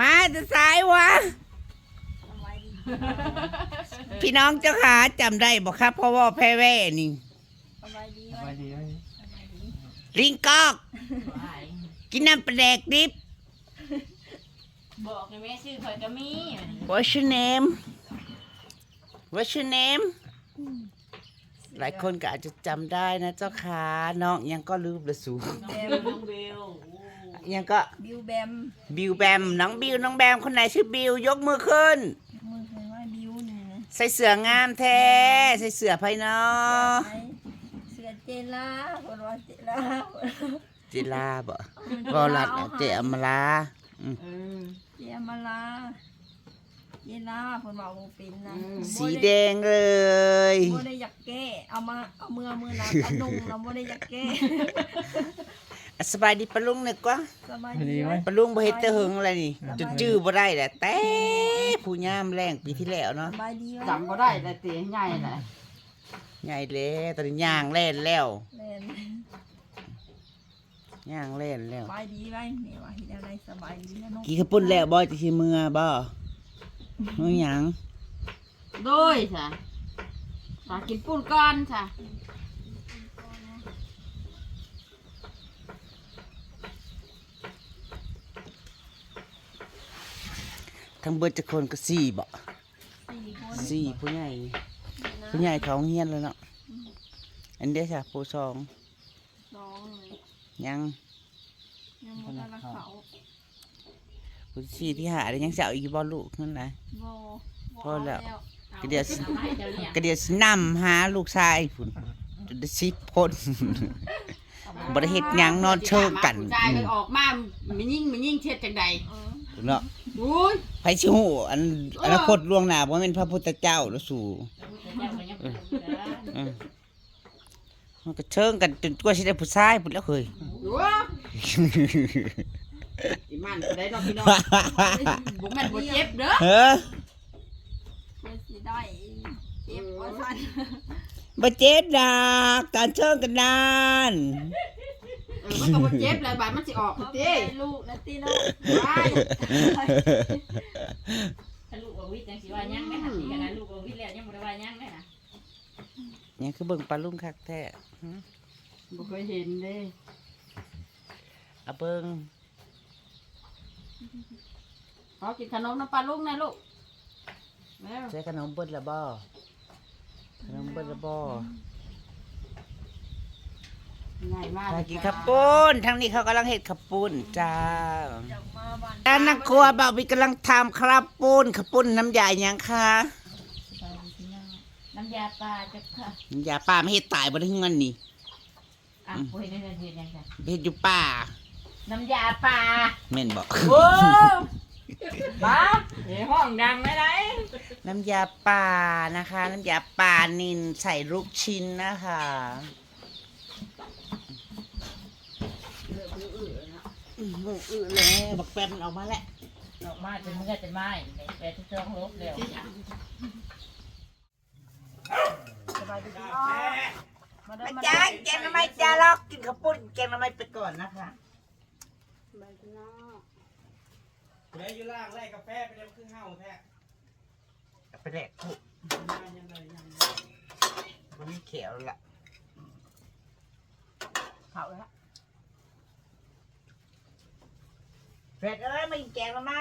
มาจะสายวะ พี่น้องเจ้าขาจำได้บอกครับเพราะว่าแพ้แว่นี่สบายดีสบายดีไหมลิงกอก กินน้ำปลาแดกดิบบอกให้แม่ชื่อข่อยก็มี What's your name What's your name หลายคนก็อาจจะจำได้นะเจ้าขาน้องยังก็ลืมละสู น้องเบลน้องเบล ยังก็บิวแบมบิวแบมน้องบิวน้องแบมคนไหนชื่อบิวยกมือขึ้น มือเคยว่าบิวนี่นะใส่เสื้องามแท้ใส่เสื้อไพเนาะไอ้เสือเจล่าคนว่าเจล่าจิลาบ่บอลัดอะเจอมลาเออเจมาลาเจล่าคนว่าบ่เป็นนะสีแดงเลยบ่ได้อยากแก้เอามาเอามือมือนะเอานุ่งเราบ่ได้อยากแก้อะ สบายดีปะลุงนึกว่าสบายสบายดีดีไหไหมมปะลุงบ่เฮ็ดแต่หึงอะไรนี่จนจื้อบ่ได้แหละแต่ผู้ยามแรงปีที่แล้วเนาะสบายดีไหมจำบ่ได้แต่เตีใหญ่แหละใหญ่แล้วตอนนี้ย่างแล่นแล้วแม่นย่างแล่นแล้วสบายดีไหมแม่ว่าเฮ็ดอะไรสบายดีนะน้องกี่ข้าวปุ้นแล้วบ่จะสิมือบ่มือหยังโดยจ้ะสากินปุ้นก่อนจ้ะ ทั้งเบิดจักคนก็สี่บ่สี่คนสี่ผู้ใหญ่ผู้ใหญ่เขาเฮียนแล้วเนาะอันเด้จ้ะผู้สองสองเลยยังยังบ่ทันละเขาผู้สี่ที่หาได้ยังสิเอาอีกบ่ลูกนั่นแหละบ่พอแล้วบ่ก็เดี๋ยวสิก็เดี๋ยวสินำหาลูกชายพุ่นจนได้สิบคนบ่ได้เฮ็ดหยังนอนเชิงกัน ผู้ชายก็ออกมามันยิ่งมันยิ่งเช็ดจังใดเออเนาะ อุ้ยไผสิฮู้อันอนาคตล่วงหน้าบ่แม่นพระพุทธเจ้าแล้วสู่อืมมันก็เชิงกันจนกว่าสิได้ผู้ชายพุ่นแล้วเคยว้าอีมันได้ดอกพี่น้องบ่แม่นบ่เจ็บเด้อเฮ้อเพื่อสิได้เก็บไว้ทันบ่เจ็ดดอกการเชิงกันนานเอมันก็บ่เจ็บแล้วบาดมันสิออกเอาไปเด้ให้ลูกนะตีเนาะว้ายถ้าลูกเอาวิทย์จังสิว่ายังไม่หันดีกันะลูกเอาวิทย์แล้วยังบ่ได้ว่ายังเลยนะเนี่ยคือเบิ่งปลาลุงคักแท้บ่เคยเห็นเด้เอาเบิ่งขอกินขนมน้ำปลาลูกนะลูกแล้วใช้ขนมเบิดละบ่ขนมเบิดละบ่ ง่ายมากถ้ากินข้าวปุ้นทั้งนี้เขากำลังเฮ็ดข้าวปุ้นจ้าอยากมาบ้านด้านนักครัวบ่าววิกำลังทำข้าวปุ้นข้าวปุ้นน้ำยาหยังคะน้ำยาปลาจะค่ะน้ำยาป่าไม่เฮ็ดตายบ่ได้เงินนี่อะโอ้ยนั่นเห็นยังไงเฮ็ดอยู่ป่าน้ำยาปลาแม่นบ่โอ้บ้าเฮ้ห้องดังไหมไรน้ำยาป่านะคะ น้ำยาป่านินใส่ลูกชิ้นนะคะ อือหูอือแล้วบักแป๊บมันออกมาแล้วออกมาจะเมื่อจะไม้แต่ที่เจ้าลบแล้วสบายดีมาได้อามาจาแกงทำไมจ้าลอกกินข้าวปุ้นแกงทำไมไปก่อนนะคะแล้วอยู่ล่างไล่กาแฟไปเร็วครึ่งเห่าแท้ไปแดกถูกมันมีเขียวละเขาแล้ว เผ็ดเอ้ยมากินแกงทำไม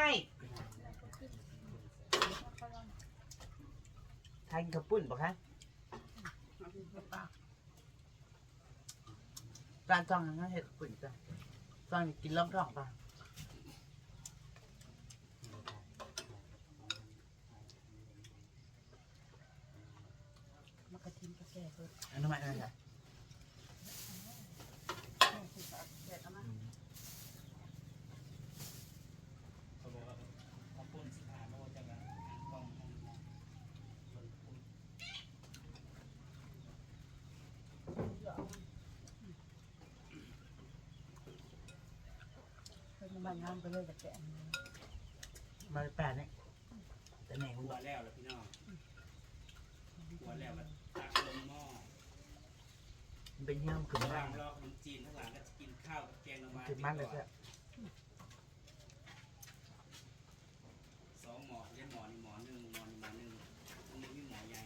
ทานข้าวปุ้นบอกคะร้านจ้องนะเห็ดข้าวปุ้นจ้ะจ้องกินล่องท้องป่ะมันกระทิมกระแก่เพิ่มอันนั้นทำไมอะ มันงามไปเลยจากแกนมาแปดเนี่ยแต่แหนงหัหัวแล้วล่ะพี่น้องหัวแล้วก็ตักลงหม้อเป็นเหี้ยมขึ้นมาล่าล่างงรอขนจีนข้างหลังก็จะกินข้าวกับแกงละไม้ขึ้นมาเลยใช่ไหสองหมอเรียหมอนี่หมอหนึ่งหมอนี่หมอหนึ่งตรงนี้มีหมอนใหญ่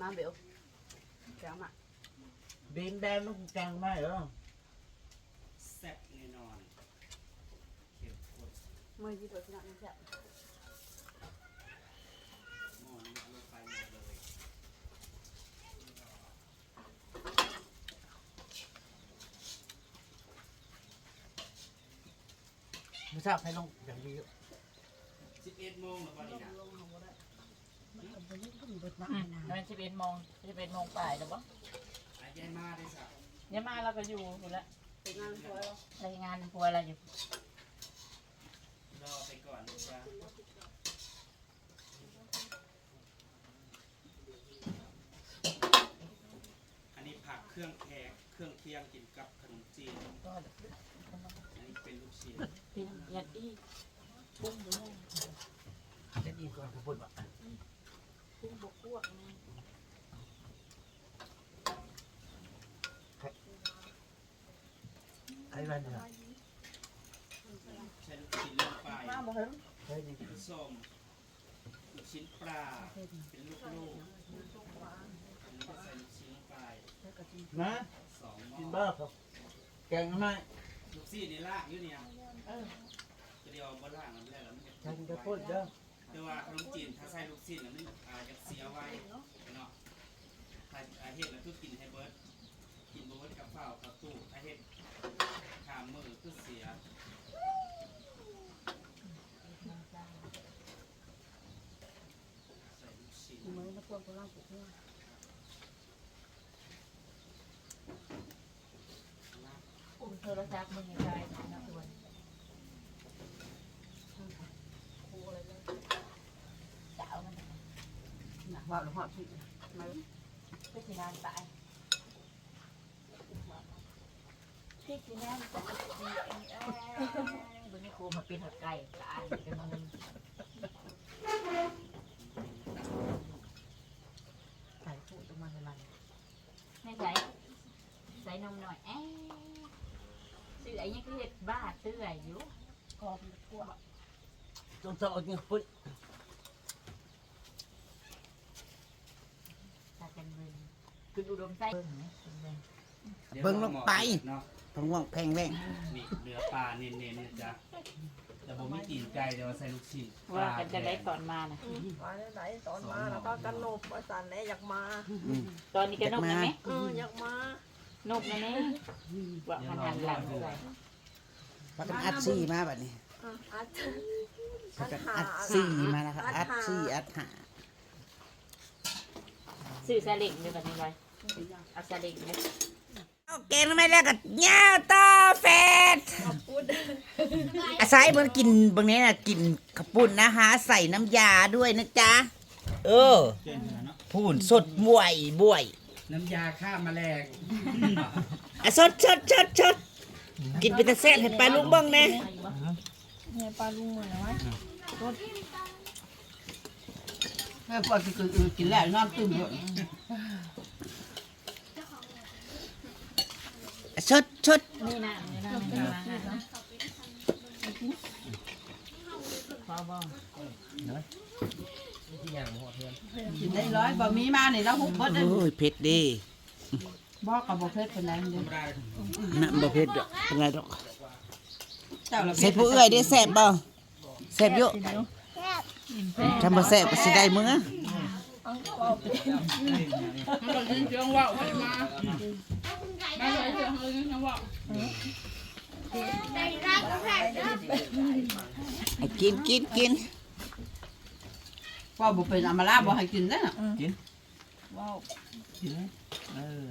น้ำเบลแกงอะบนแบนต้องแกงมามเหรอ มือจีตัวชนะนี่แซ่บหม้อนี้เอาลงไปหมดเลยไม่ทราบให้ลงอย่างนี้11โมงแล้วป่ะนี่นะมันสิบเอ็ดโมงสิบเอ็ดโมงปลายแล้วบ่อายายมาได้สัก เนี่ยมาเราก็อยู่อยู่แล้ว เป็นงานสวยรายงานพัวอะไรอยู่รอไปก่ อันนี้ผักเครื่องแขกเครื่องเคียงกินกับขนมจีน อันนี้เป็นลูกชิ้นเป็นยัดอีทุ่งอยู่จะดีกว่าขบุญวะ ปุ้งบกพวกนี่ ใครบ้านเนี่ย ใช้ลูกชิ้นลงไป มาบ่เห็น เฮ้ยนี่ ลูกส้ มลูกชิ้นปลา เป็นลูกลูกอันนี้ก็ใส่ลูกชิ้นลงไปนะสองหกินม้อบ้าครับแกงทำไมลูกซี่นี่ล่างอยู่เนี่ยจะเดียวบนล่างนั่นแหละแล้วมันจะฉันจะพูดเด้อแต่ว่าขนมจีนถ้าใส่ลูกซี่น่ะมันอาจจะเสียไว้เนาะถ้าถ้าเฮ็ดแล้วคือกินให้เบิร์ดกินบ่เบิร์ดกับข้าวกับตู้ถ้าเฮ็ดขามมือคือเสียใส่ลูกชิ้น มือมาพ วกตัวล่างปลุกหัวปุ้งโทรศัพท์มึงยังไงนะตัวนสาวมันน่ะว่าหรือหอดที่มาก็สินานตายพี่สินานตายบุญครูมาเป็นหัวไก่ตายกันมึง ใส่ผู้ตัวมันอะไร ไม่ใส่ใส่นมหน่อยเอ๊ะเสื้อยังคือเห็ดบ้าเสื้ออยู่กรอบพวกต้องสอนกินพุดตากันเบิ่งคืออุดมไส้เบิ่งไหมเบิ่งเบิ่งลงไป เนาะต้องว่างแพงแรงนี่เนื้อปลาเน้นๆนะจ๊ะแต่ผมไม่กินไก่แต่ว่าใส่ลูกชิ้นปลว่ากันจะได้ตอนมานะมาไหนๆตอนมาแล้วก็กันโนบประสานแหน่อยากมาตอนนี้ก็นกนะไหม เอออยากมา นกนะแม่ว่ามันหันหลังเลยพากันอัดซี่มาแบบนี้อะอาจจะพากันอัดซี่มานะครับอัดซี่อัดหาซื้อซาเล็งด้วยกันนี่ไว้เอาซาเล็งเนี่ยเอาแกงทำไมแล้วก็ย่าวต่อแฟดพูดอาศัยมันกินบางนี้น่ะกินขาวปุ่นนะฮะใส่น้ำยาด้วยนะจ๊ะ เออเก่งเนาะพูนสดบวยบวย น้ำยาฆ่าแมลงอะสดสดสดสดกินเป็นตะแซ่บให้ปลาลุงบ้างนะเนี่ยปลาลุงเหมือนไหมเฮ้ยพอกินอื่นกินแล้วนอนตื่นเยอะสดสดนี่นะนี่นะนี่นะพอบ้ องกินได้ร้อยบะหมี่มาเนี่ยเราหุบเบิดเลยโอ้ยเผ็ดดีบอกกับบ่เผ็ดเป็นไรเด้อน่ะบ่เผ็ดดอกเป็นไรดอกเจ้าละใส่ผู้เอื้อยได้แซ่บบ่แซ่บอยู่ทำบ่แซ่บก็สิได้มื้อให้กินกินกิน ว่าบ่เป็นอามาลาบ่ให้กินได้อน่ะว้าวเออ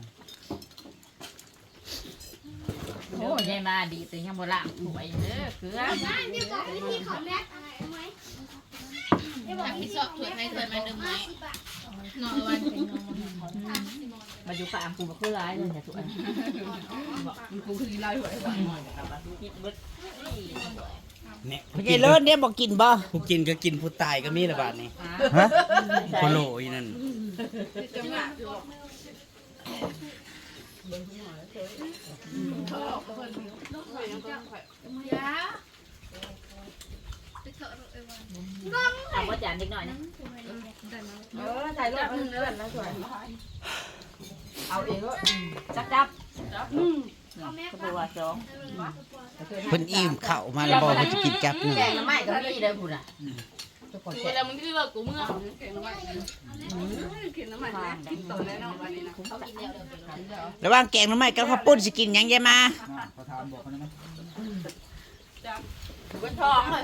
โอ้ยายมาดีแต่ยังโบราณสวยเด้อเกลือมีสอบถวยไม่เคยมาดึงไหมนอนวันมาอยู่ฟาร์มกูมาคือร้ายเลยเนี่ยสวยมันคงคือลายหวยว่ากินเบิด เนี่ยพี่เลิศเนี่ยบ่กินบ่ผู้กินก็กินผู้ตายก็มีละบาทนี่ฮะโคโลอีนั่นยาตะกี้เอาว่าจานเล็กหน่อยนะเออถ่ายรูปเพื่อนเลื่อนแล้วสวยเอาเองก็จับจับ ตัวสองเพิ่นอิ่มเข้าวมาแล้วบอกว่าจะกินจับหนึ่งแกงน้ำไม้ก็มีเด้อพุ่นอะทุกคนเวลามึงที่เลิกกูเมื่อกินน้ำมันนะกินตัวแน่นอนวันนี้นะเขากินแล้วเดี๋ยวระหว่างแกงหน้ำไม้กับข้าวปุ้นสิกินหยังยายมาเขาถามบอกเขาได้ไหมบนท้องเลย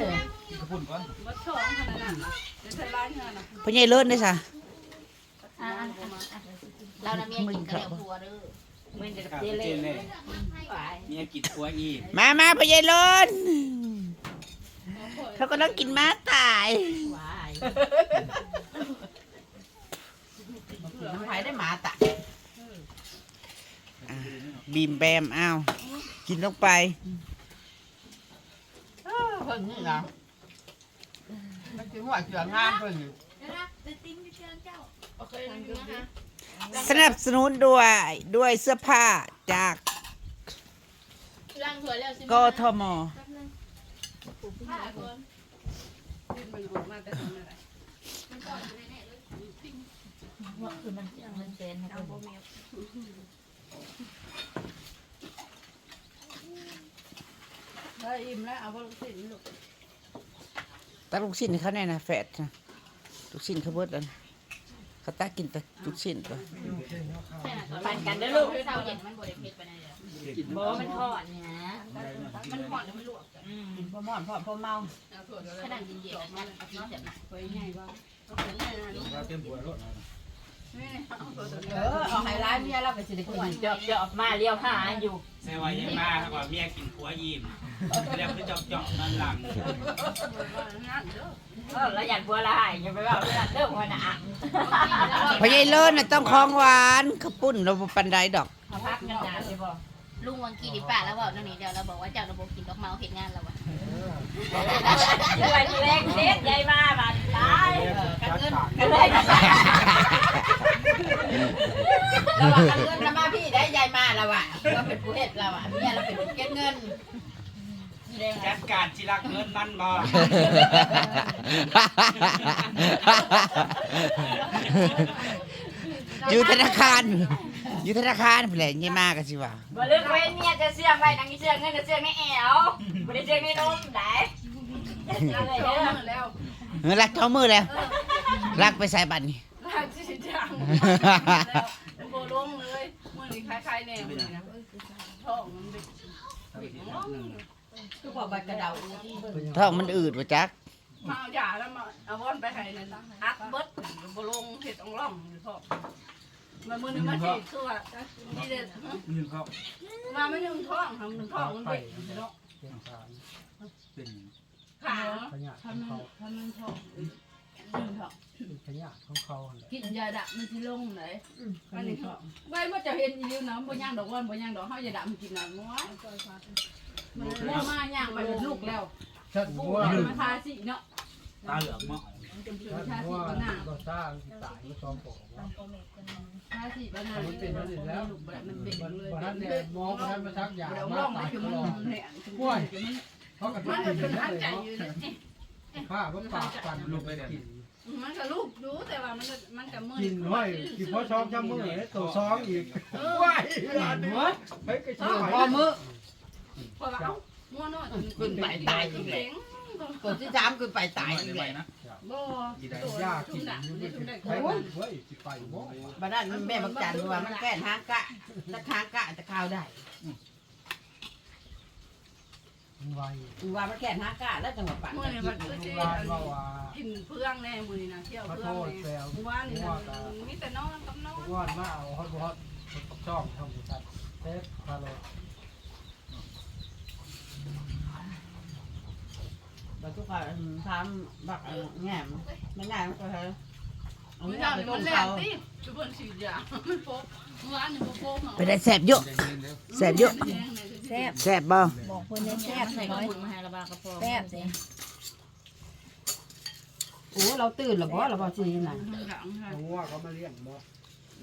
กระปุ่นก่อนวัดช่องขนาดนั้นนะเดี๋ยวใช้ร้านเงินนะพ่อใหญ่เลิศได้ซะเรานะเมียกินกับแล้วผัวเด้อ มันจะครับเจเจเล่นเลยเมียกินผัวอีกมามาพ่อใหญ่เลิศเขาก็ต้องกินม้าตายวายน้ำไผ่ได้หมาตะบีมแบมอ้าวกินลงไปเพิ่งนี่เหรอมันถึงหัวเจืองานเพิ่งโอเคนะคะ สนับสนุนด้วยด้วยเสื้อผ้าจากล้างถ้วยแล้วสิกทมผ้าก่อนกินมันออกมาแต่ทำอะไรว่าคือมันมันเซนให้คนได้อิ่มแล้วเอาพวกสิ่งลูกตักลูกชิ้นให้เขาแน่นะแฟดนะลูกชิ้นเขาเบิดแล้วนะ เขาตักกินแต่ลูกชิ้นตัวปั่นกันเด้อลูกเช้าเย็นมันบริเพ็ดไปไหนเดี๋ยวบอกว่ามันทอดเนี่ยนะมันห่อนแล้วมันลวกอืมกินพ่อม่อนพ่อพ่อเมาเอาถั่วเลยขนาดเย็นๆมันกินเสร็จนะไปง่ายบ้างเอาไปง่ายนะลูกเราเต็มผัวรถนี่เอาถั่วตัวนี้เออเอาไฮไลท์เมียเราไปสิได้กินเจาะเจาะมาเลี้ยวหาอยู่แซ่ว่ายังมาเขาบอกเมียกินผัวอิ่ม แล้วก็จอกจอกนั่นหลังนั่นเด้อเออแล้วอยากบัวละหายอย่าไปว่าเพื่อนเด้อหัวหน้าพ่อใหญ่เลิศน่ะต้องของหวานข้าวปุ้นเราบ่ปันไดดอก เขาพักเงินนานใช่ป่ะลุงวังกีดิป้าแล้วบอกตรงนี้เดี๋ยวเราบอกว่าเจ้าเราบอกกินดอกเมาเห็นงานเราอะเพื่อนแรงเด็ดใหญ่มาบัดตายจัดการก็เลยเราว่าเงินเรามาพี่ได้ยายมาเราอะเราเป็นผู้เฮ็ดเราอะเมียเราเป็นผู้เก็บเงิน จัดการจิรักเงินมันบ่อยู่ธนาคาร อยู่ธนาคารแผลยี่มากกันสิว่าบ่ลึกไว้เมียจะเสื่อมไว้นังเสื่อมเงินจะเสื่อมในแอวบ่ได้เสื่อมในนมได้อะไรสองเด้อมือแล้วเออรักเท่ามือแล้วรักไปใส่บัตรนี่ลากที่จังแล้วโบลงเลยมือนี้คล้ายๆแนวมือนะท้องมันดึก คือบอกบัตรกระเดาท้องมันอืดว่าจักมาเอายาแล้วมาเอาว่อนไปให้นั่นอัดเบิดโบลงเห็ดองร่องอยู่ท้องมามือนึงมาฉีดคือว่าดีเด็ดยืนเขามาไม่นึ่งท้องทำหนึ่งท้องมันเด็กเนาะเป็นขาขยะขทำองมันเขาทำมันท้องหนึ่งท้องขยะของเขาหั่นแหละกินยาดับมันสิลงไหนอันนี้ท้องไว้ว่าจะเห็นอยู่นะบ่ย่างดอกว่านบ่ย่างดอกเฮาจะดับมันกินน่ะม้วน มันม้วนมาย่างไปเป็นลูกแล้วฉันปูว่าแล้วมาทาสิเนาะตาเหลืองมั้งเป็นเสือฉันทาสิว่าบนหน้าก็สร้างที่ตายมาซ้อมปอกว่าทาสิบนหน้ามันเป็นแล้วนี่แล้วลูกแบบมันเบ่งมันเลยวันนั้นเนี่ยมองวันนั้นมาทักยาเดี๋ยวมาร้องตาได้ยคือตมันลอดเนี่ยเขาก็มันกิเป็นนหันได้ใจเนาะอยู่นี่ข้าก็ปากปั่นลูกไปกินมันก็ลูกดูแต่ว่ามันก็มันก็มือกินห้อยกินเพราะช้อมช้ำมือเลยตัวซ้อมอีกว้ายอันนี้เฮ้ยก็เอช่วอยพอมือ พอว่ามัวน้อยขึ้นไปตายอีกแล้วตัวที่สามขึ้นไปตายอีกแล้วนะบ่ตัวยากชุ่กิมนด่างอยู่นี่ไม่ชุ่มเป็นได้ใครเฮ้ยสิไปบ่บ้านนั้นแม่บักจันว่ามันแก้หางกะจะหางกะจะข้าวได้ไวว่ามันแก้หางกะแล้วจังหวะปั่นมือนี่มันก็ลูสิกหลานว่าว่ากินเพื่องแน่มือนี่นะเที่ยวขอเพื่โทองษแซแน่วว่านี่นะมีแต่นอนกับนอนวอดมาเอาฮอตฮอตช่องทำบุญชัดเทปพาโล บักทุกคนถามบักแง่มไม่ง่ายมันก็เฮ้ยเอาไม่เงี้ยได้ไปมั Dạ, ต้นมแหลเขามติจุบนฉีดยามันโป๊ะเมื่อวานนี่โป๊ะไปได้แสบเยอะแสบเยอะแซ่บแสบบ่บอกคนนี้แซ่บใส่กระปุกมาให้ระบากระพอแซ่บสิโอ้เราตื่นแล้วบ่เราบ่สิน่ะมึงหลังค่ะเอาว่าเขามาเลี้ยงบ่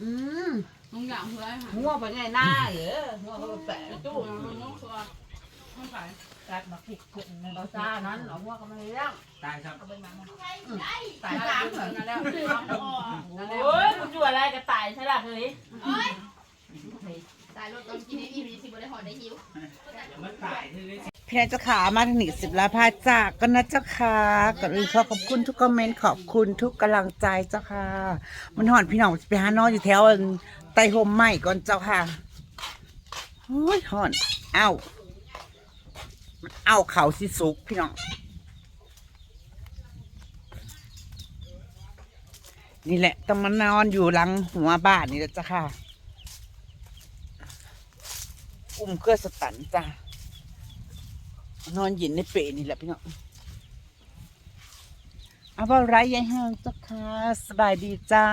อืมมึงหลังเพื่อค่ะงัวไปไงหน้าเด้องัวเขาแปะตู้มันน้องตัวมันขาย กัดมาพริกขึ้นนั่นเราซานั้นเอาหัวก็ไม่เลี้ยงตายครับเอาไปมามาตายตามเหมือนกันแล้วนั่นแหละโอ้ยคุณอยู่อะไรก็ตายใช่ล่ะเฮ้ยตายรถต้นกินไอ้นี่มีสิบ่ได้หอดได้หิวอย่ามาตายเธอเลยพี่นายเจ้าขามาถึงหนีสิบลาพาจากก็นะเจ้าค่ะก่อนอื่นขอขอบคุณทุกคอมเมนต์ขอบคุณทุกกำลังใจเจ้าค่ะ มันหอนพี่น้องจะไปหานอนอยู่แถวอันไต่ห่มใหม่ก่อนเจ้าค่ะโอ้ยหอนเอ้ามัน เอาเขาสิสุกพี่น้องนี่แหละต้องมานอนอยู่หลังหัวบ้านนี่แหละจ้ะค่ะ อุ้มเครื่องสตันจ้ะนอนหยินในเปรนี่แหละพี่น้องเอาว่าไรยายห้างจ้าค่ะสบายดีจ้า